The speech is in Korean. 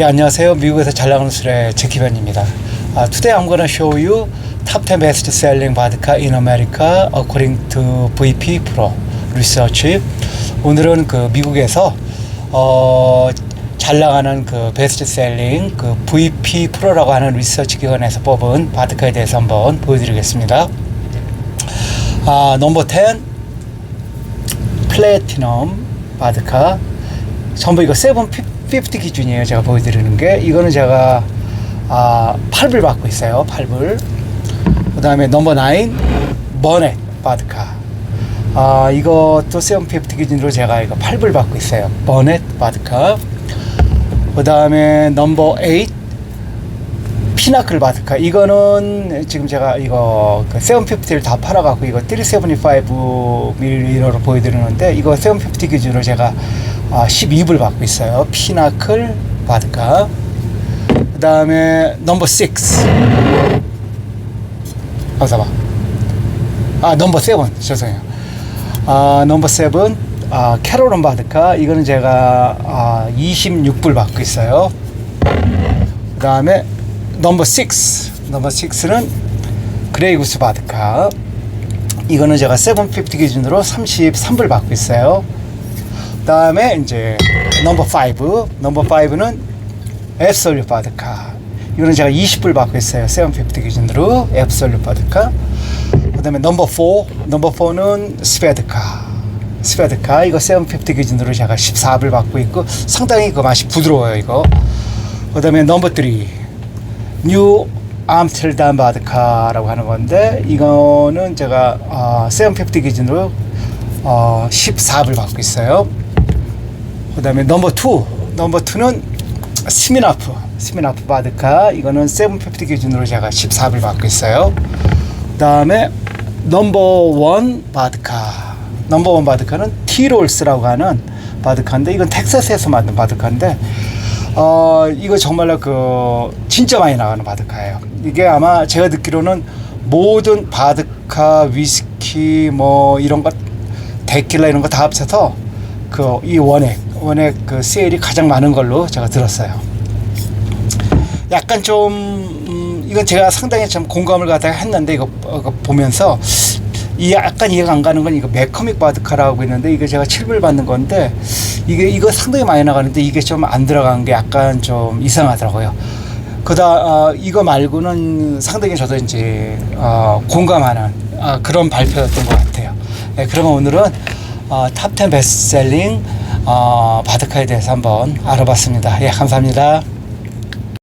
예, 안녕하세요. 미국에서 잘 나가는 술의 제키변입니다. Uh, today I'm gonna show you top 10 best selling vodka in America according to VP Pro Research. 오늘은 그 미국에서 어, 잘 나가는 그 베스트 셀링 그 VP 프로라고 하는 리서치 기관에서 뽑은 바드카에 대해서 한번 보여드리겠습니다. 아, 넘버 10 플래티넘 바드카 전부 이거 750 기준이에요. 제가 보여드리는 게 이거는 제가 아, 8불 받고 있어요. 8불. 그 다음에 넘버 9 버넷 바드카. 아, 이것도 750 기준으로 제가 이거 8불 받고 있어요. 버넷 바드카. 그 다음에 넘버 8 피나클 바드카 이거는 지금 제가 이거 그 750를 다 팔아갖고 이거 375ml로 보여드리는데 이거 750 기준으로 제가 아, 12불 받고 있어요. 피나클 바드카. 그 다음에 넘버 6아 잠깐 아 넘버 7 죄송해요. 아 넘버 7 아, 캐롤은 바드카. 이거는 제가 아, 26불 받고 있어요. 그 다음에 넘버 6 넘버 6는 그레이구스 바드카. 이거는 제가 750 기준으로 33불 받고 있어요. 그 다음에 이제 넘버 5 넘버 5는 앱솔류 바드카. 이거는 제가 20불 받고 있어요. 750 기준으로 앱솔류 바드카. 그 다음에 넘버 4 넘버 4는 스베드카. 스베드카 이거 750 기준으로 제가 14불 받고 있고 상당히 그 맛이 부드러워요 이거. 그 다음에 넘버 3뉴 암스테르담 바드카라고 하는 건데 이거는 제가 어, 750 기준으로 어, 14불 받고 있어요 그 다음에 넘버 2 넘버 2는 스미나프 스미나프 바드카. 이거는 750 기준으로 제가 14불 받고 있어요. 그 다음에 넘버 1 바드카. 넘버 1 바드카는 티롤스라고 하는 바드카인데 이건 텍사스에서 만든 바드카인데 어 이거 정말로 그 진짜 많이 나가는 바드카예요. 이게 아마 제가 듣기로는 모든 바드카 위스키 뭐 이런 것 데킬라 이런 거 다 합쳐서 그 이 원액 원액 그 세일이 가장 많은 걸로 제가 들었어요 약간 좀 음, 이건 제가 상당히 좀 공감을 갖다가 했는데 이거, 어, 이거 보면서 이 약간 이해가 안 가는 건 이거 메커믹 바드카라고 있는데 이거 제가 7불 받는 건데 이게 이거 상당히 많이 나가는데 이게 좀 안 들어간 게 약간 좀 이상하더라고요. 그다 어, 이거 말고는 상당히 저도 이제 어, 공감하는 어, 그런 발표였던 것 같아요. 네, 그러면 오늘은 어, 탑10 베스트셀링 어, 바드카에 대해서 한번 알아봤습니다. 예, 감사합니다.